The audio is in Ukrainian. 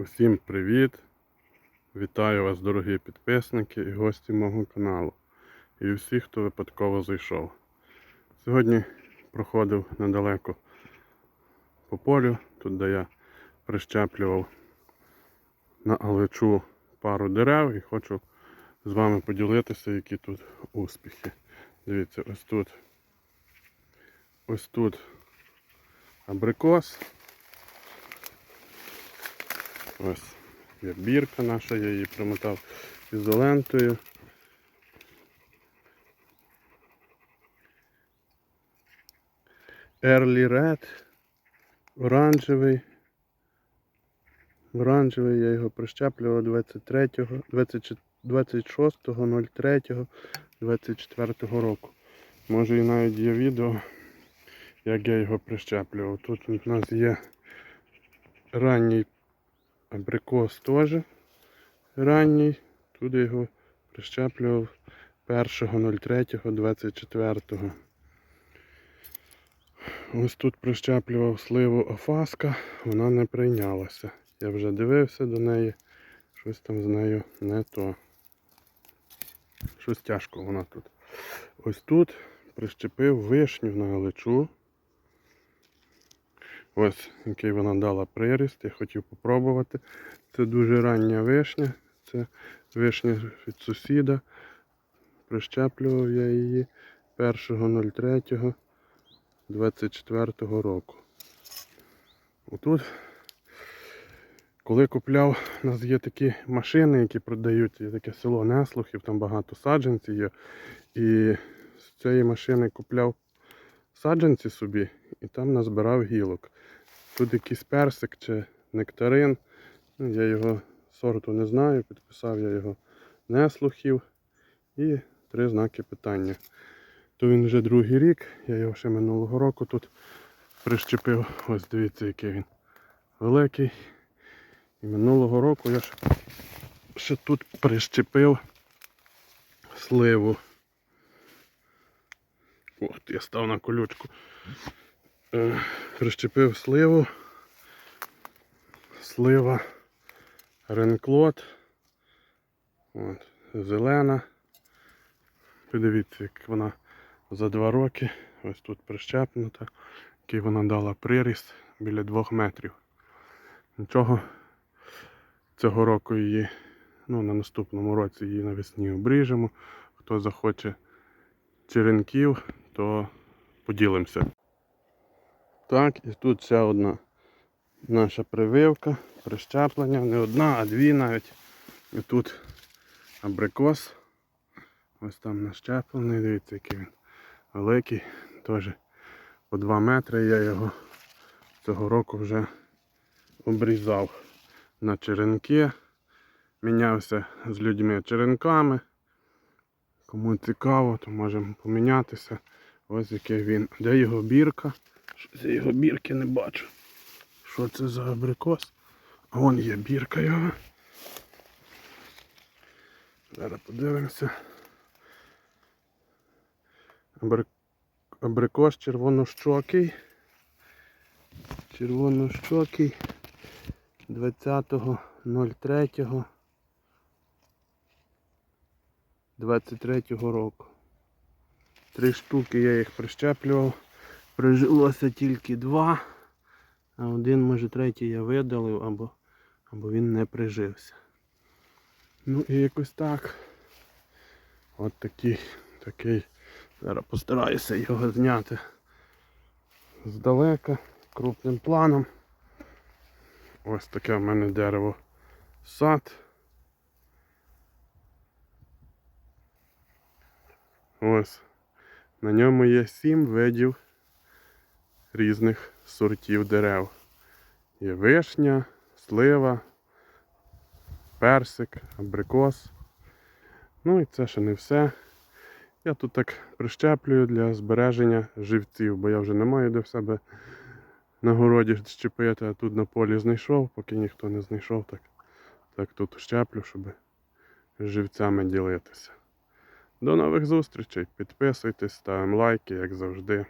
Усім привіт! Вітаю вас, дорогі підписники і гості мого каналу. І всі, хто випадково зайшов. Сьогодні проходив недалеко по полю, тут де я прищеплював на алечу пару дерев і хочу з вами поділитися, які тут успіхи. Дивіться, ось тут. Ось тут абрикос. Ось є бірка наша, я її примотав ізолентою. Early Red, оранжевий. Оранжевий, я його прищеплював 23, 26.03.24 року. Може і навіть є відео, як я його прищеплював. Тут у нас є ранній абрикос теж ранній. Тут його прищеплював 1.03.24. Ось тут прищеплював сливу Афаска, вона не прийнялася. Я вже дивився до неї, щось там з нею не то. Щось тяжко вона тут. Ось тут прищепив вишню на галичу. Ось який вона дала приріст, я хотів попробувати. Це дуже рання вишня. Це вишня від сусіда. Прищеплював я її 1.03.24 року. Отут, коли купляв, у нас є такі машини, які продають, є таке село Неслухів, там багато саджанців є. І з цієї машини купляв саджанці собі і там назбирав гілок. Тут якийсь персик чи нектарин. Ну, я його сорту не знаю, підписав я його неслухів. І три знаки питання. То він вже другий рік, я його ще минулого року тут прищепив. Ось дивіться, який він великий. І минулого року я ще, ще тут прищепив сливу. Ох, я став на колючку. Е, прищепив сливу. Слива ренклот. От, зелена. Подивіться, як вона за два роки. Ось тут прищепнута, який вона дала приріст біля двох метрів. Нічого цього року її, ну на наступному році її навесні обріжемо. Хто захоче черенків, то поділимося. Так, і тут ще одна наша прививка, прищеплення. Не одна, а дві навіть. І тут абрикос. Ось там нащеплений, дивіться, який він великий. Теж по 2 метри я його цього року вже обрізав на черенки. Мінявся з людьми черенками. Кому цікаво, то можемо помінятися. Ось який він. Де його бірка? Щось я його бірки не бачу. Що це за абрикос? А вон є бірка його. Зараз подивимося. Абрикос червонощокий. Червонощокий 20.03. 23 року. Три штуки я їх прищеплював. Прижилося тільки два, а один, може, третій я видалив, або, або він не прижився. Ну і якось так. От такий, такий. Зараз постараюся його зняти здалека, крупним планом. Ось таке в мене дерево сад. Ось. На ньому є сім видів різних сортів дерев. Є вишня, слива, персик, абрикос. Ну і це ще не все. Я тут так прищеплюю для збереження живців, бо я вже не маю де в себе на городі щепити, а тут на полі знайшов, поки ніхто не знайшов, так, так тут щеплю, щоб живцями ділитися. До нових зустрічей. Підписуйтесь, ставимо лайки, як завжди.